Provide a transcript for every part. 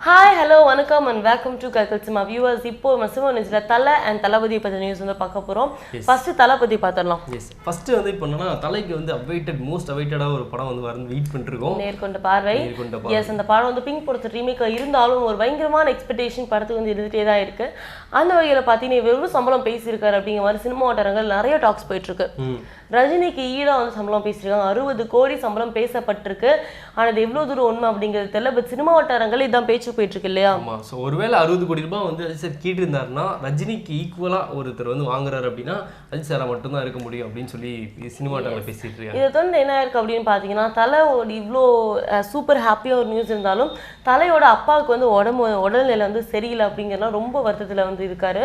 hi hello வணக்கம் and welcome to கல்கல் சிமா வியூவர்ஸ் இப்போ மசிமோ நியூஸில் தலை அண்ட் தளபதி பற்றி நியூஸ் வந்து பார்க்க போகிறோம் ஃபர்ஸ்ட் தளபதி பார்த்துடலாம். எஸ் ஃபர்ஸ்ட் வந்து இப்போ என்னன்னா தலைக்கு வந்து அவைட்டட் மோஸ்ட் அவைட்டடாக ஒரு படம் வந்து வந்து வெயிட் பண்ணிருக்கோம். நேர்கொண்ட பார்வை. எஸ் அந்த படம் வந்து பிங்க் படத்து ரீமேக் இருந்தாலும் ஒரு பயங்கரமான எக்ஸ்பெக்டேஷன் படத்துக்கு வந்து இருந்துகிட்டே தான் இருக்கு. அந்த வகையில் பார்த்தீங்கன்னா எவ்வளோ சம்பளம் பேசியிருக்காரு அப்படிங்கிற மாதிரி சினிமா வட்டாரங்கள் நிறைய டாக்ஸ் போயிட்டு இருக்கு ரஜினிக்கு ஈடாக வந்து சம்பளம் பேசியிருக்காங்க. அறுபது கோடி சம்பளம் பேசப்பட்டிருக்கு. ஆனால் அது எவ்வளோ தூரம் உண்மை அப்படிங்கிறது தெரியல. பட் சினிமா வட்டாரங்கள் இதான் பேச்சு போயிட்டு இருக்கு இல்லையா ஆமா ஸோ ஒருவேளை அறுபது கோடி ரூபாய் வந்து அஜித் சார் கேட்டிருந்தாருன்னா ரஜினிக்கு ஈக்குவலாக ஒருத்தர் வந்து வாங்குறாரு அப்படின்னா அஜித் சாரா மட்டும்தான் இருக்க முடியும் அப்படின்னு சொல்லி சினிமாட்டாவில் பேசிட்டு இருக்காங்க. இதை தொடர்ந்து என்ன இருக்கு அப்படின்னு பார்த்தீங்கன்னா தலையோட இவ்வளோ சூப்பர் ஹாப்பியாக ஒரு நியூஸ் இருந்தாலும் தலையோட அப்பாவுக்கு வந்து உடம்பு உடல்நிலை வந்து சரியில்லை அப்படிங்கிறதுலாம் ரொம்ப வருத்தத்தில் வந்து இருக்காரு.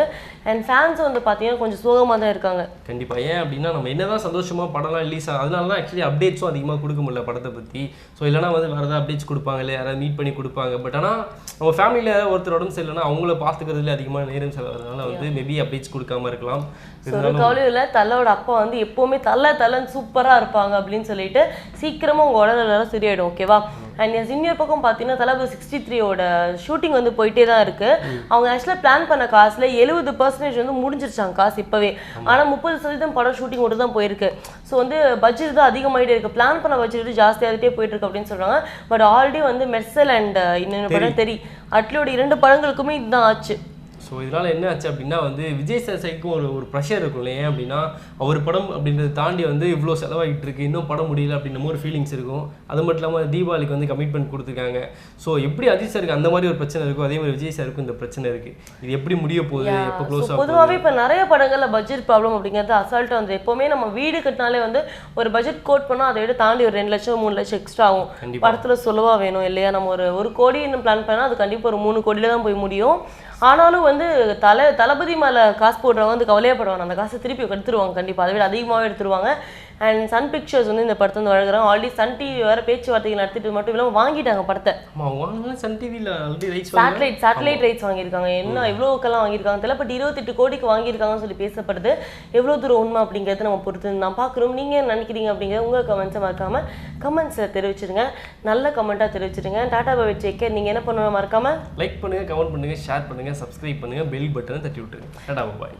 அண்ட் ஃபேன்ஸ் வந்து பார்த்தீங்கன்னா கொஞ்சம் சோகமாக தான் இருக்காங்க. கண்டிப்பா. ஏன் அப்படின்னா நம்ம என்னதான் சந்தோஷமா படம்லாம் ரிலீஸ் ஆகும் அதனால தான் ஆக்சுவலி அப்டேட்ஸும் அதிகமாக கொடுக்க முடியல படத்தை பற்றி ஸோ இல்லைனா வந்து வேறு ஏதாவது அப்டேட்ஸ் கொடுப்பாங்க இல்லை யாராவது மீட் பண்ணி கொடுப்பாங்க. பட் ஆனால் நம்ம ஃபேமிலியில் ஒருத்தர் உடம்பு சரியில்லைன்னா அவங்கள பார்த்துக்கிறதுல அதிகமாக நேரம் செலவுறதுனால வந்து மேபி அப்டேட்ஸ் கொடுக்காம இருக்கலாம். கவலையும் இல்லை தலையோட அப்பா வந்து எப்போவுமே தலை தலைன்னு சூப்பராக இருப்பாங்க அப்படின்னு சொல்லிட்டு சீக்கிரமாக உங்கள் உடல்நிலை சரியாயிடும் ஓகேவா அண்ட் என் சீனியர் பக்கம் பார்த்தீங்கன்னா தளபதி சிக்ஸ்டி த்ரீயோட ஷூட்டிங் வந்து போயிட்டே தான் இருக்கு. அவங்க ஆக்சுவலாக பிளான் பண்ண காசுல எழுபது பர்சன்டேஜ் வந்து முடிஞ்சிருச்சாங்க காசு இப்போவே. ஆனால் முப்பது சதவீதம் படம் ஷூட்டிங் மட்டும் தான் போயிருக்கு. ஸோ வந்து பட்ஜெட் தான் அதிகமாகிட்டே இருக்கு. பிளான் பண்ண பட்ஜெட் ஜாஸ்தியாகிட்டே போயிட்டு இருக்கு அப்படின்னு சொல்றாங்க. பட் ஆல்ரெடி வந்து மெர்சல் அண்ட் இன்னொரு படம் தெரி. அட்லியோட இரண்டு படங்களுக்குமே இதுதான் ஆச்சு. ஸோ இதனால் என்ன ஆச்சு அப்படின்னா வந்து விஜய் சார் சைடுக்கும் ஒரு ஒரு ப்ரெஷர் இருக்கும் இல்லையா? அப்படின்னா அவர் படம் அப்படின்றத தாண்டி வந்து இவ்வளோ செலவாகிட்டு இருக்கு இன்னும் படம் முடியல அப்படின்ற ஒரு ஃபீலிங்ஸ் இருக்கும். அது மட்டும் இல்லாமல் தீபாவளிக்கு வந்து கமிட்மெண்ட் கொடுத்துருக்காங்க. ஸோ எப்படி அஜித் சாருக்கு அந்த மாதிரி ஒரு பிரச்சனை இருக்கும் அதே மாதிரி விஜய் சாருக்கும் இந்த பிரச்சனை இருக்கு. இது எப்படி முடிய போகுது? எப்போ க்ளோஸ் ஆகும் பொதுவாகவே இப்போ நிறைய படங்கள்ல பட்ஜெட் ப்ராப்ளம் அப்படிங்கிறது அசால்ட்டாக வந்து எப்போவுமே நம்ம வீடு கட்டினாலே வந்து ஒரு பட்ஜெட் கோட் பண்ணால் அதை விட தாண்டி ஒரு ரெண்டு லட்சம் மூணு லட்சம் எக்ஸ்ட்ரா ஆகும். படத்துல சொல்லவா வேணும் இல்லையா? நம்ம ஒரு ஒரு கோடின்னு பிளான் பண்ணால் அது கண்டிப்பாக ஒரு மூணு கோடியில தான் போய் முடியும். ஆனாலும் வந்து தலை தளபதி மேலே காசு போடுறவங்க வந்து கவலையப்படுவாங்க. அந்த காசை திருப்பி எடுத்துருவாங்க கண்டிப்பாக அதை விட அதிகமாகவே எடுத்துருவாங்க. அண்ட் சன் பிக்சர்ஸ் வந்து இந்த படத்தை வந்து வழங்குறாங்க ஆல்ரெடி சன் டிவி வேறு பேச்சுவார்த்தைகள் நடத்திட்டு மட்டும் இல்லாமல் வாங்கிட்டாங்க படத்தை. சன் டிவியில் சேட்டலைட் சேட்டலைட் ரைட்ஸ் வாங்கியிருக்காங்க. என்ன எவ்வளோக்கெல்லாம் வாங்கியிருக்காங்க தெரியல. பட் இருபத்தெட்டு கோடிக்கு வாங்கியிருக்காங்கன்னு சொல்லி பேசப்படுது. எவ்வளோ தூரம் உண்மை அப்படிங்கிறது நம்ம பொறுத்து நான் பார்க்குறோம். நீங்கள் என்ன நினைக்கிறீங்க அப்படிங்கிறத உங்கள் கமெண்ட்ஸை மறக்காம கமெண்ட்ஸில் தெரிவிச்சிருங்க. நல்ல கமெண்ட்டாக தெரிவிச்சிருங்க. டாடா பை செக்க நீங்கள் என்ன பண்ணுவேன் மறக்காம? லைக் பண்ணுங்க கமெண்ட் பண்ணுங்க ஷேர் பண்ணுங்க சப்ஸ்கிரைப் பண்ணுங்க பெல் பட்டனை தட்டி விட்டுருங்க. டாடா பாய்